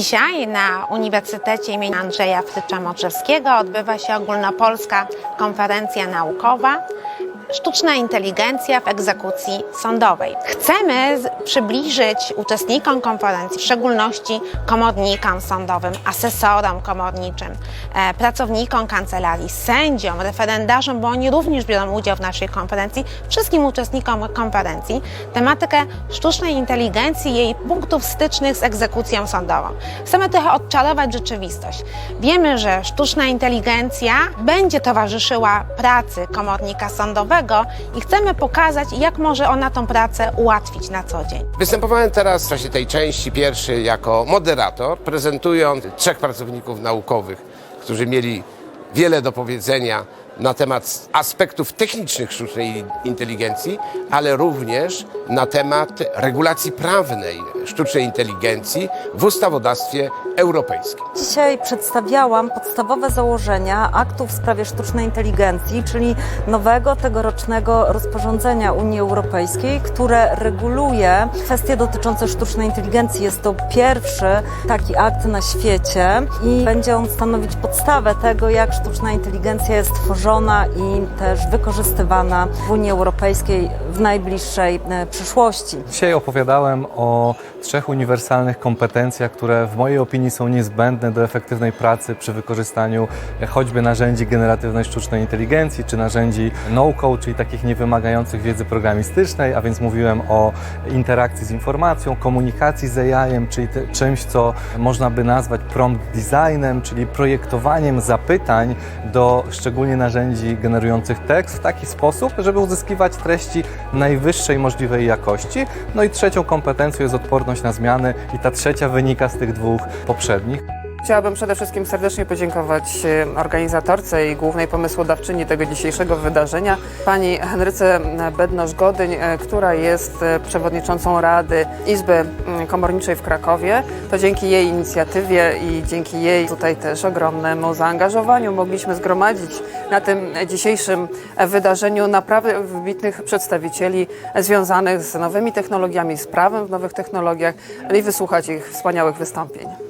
Dzisiaj na Uniwersytecie im. Andrzeja Frycza Modrzewskiego odbywa się ogólnopolska konferencja naukowa Sztuczna inteligencja w egzekucji sądowej. Chcemy przybliżyć uczestnikom konferencji, w szczególności komornikom sądowym, asesorom komorniczym, e, pracownikom kancelarii, sędziom, referendarzom, bo oni również biorą udział w naszej konferencji, wszystkim uczestnikom konferencji, tematykę sztucznej inteligencji i jej punktów stycznych z egzekucją sądową. Chcemy trochę odczarować rzeczywistość. Wiemy, że sztuczna inteligencja będzie towarzyszyła pracy komornika sądowego i chcemy pokazać, jak może ona tą pracę ułatwić na co dzień. Występowałem teraz w czasie tej części pierwszej jako moderator, prezentując trzech pracowników naukowych, którzy mieli wiele do powiedzenia na temat aspektów technicznych sztucznej inteligencji, ale również na temat regulacji prawnej sztucznej inteligencji w ustawodawstwie europejskim. Dzisiaj przedstawiałam podstawowe założenia aktów w sprawie sztucznej inteligencji, czyli nowego tegorocznego rozporządzenia Unii Europejskiej, które reguluje kwestie dotyczące sztucznej inteligencji. Jest to pierwszy taki akt na świecie i będzie on stanowić podstawę tego, jak sztuczna inteligencja jest tworzona i też wykorzystywana w Unii Europejskiej w najbliższej e, przyszłości. Dzisiaj opowiadałem o trzech uniwersalnych kompetencjach, które w mojej opinii są niezbędne do efektywnej pracy przy wykorzystaniu e, choćby narzędzi generatywnej sztucznej inteligencji, czy narzędzi no-code, czyli takich niewymagających wiedzy programistycznej, a więc mówiłem o interakcji z informacją, komunikacji z AI-em, czyli czymś, co można by nazwać prompt designem, czyli projektowaniem zapytań do szczególnie narzędzi generujących tekst w taki sposób, żeby uzyskiwać treści najwyższej możliwej jakości. No i trzecią kompetencją jest odporność na zmiany i ta trzecia wynika z tych dwóch poprzednich. Chciałabym przede wszystkim serdecznie podziękować organizatorce i głównej pomysłodawczyni tego dzisiejszego wydarzenia, pani Henryce Bednosz-Godyń, e, która jest e, przewodniczącą Rady Izby Komorniczej w Krakowie. To dzięki jej inicjatywie i dzięki jej tutaj też ogromnemu zaangażowaniu mogliśmy zgromadzić na tym dzisiejszym wydarzeniu naprawdę wybitnych przedstawicieli związanych z nowymi technologiami, z prawem w nowych technologiach i wysłuchać ich wspaniałych wystąpień.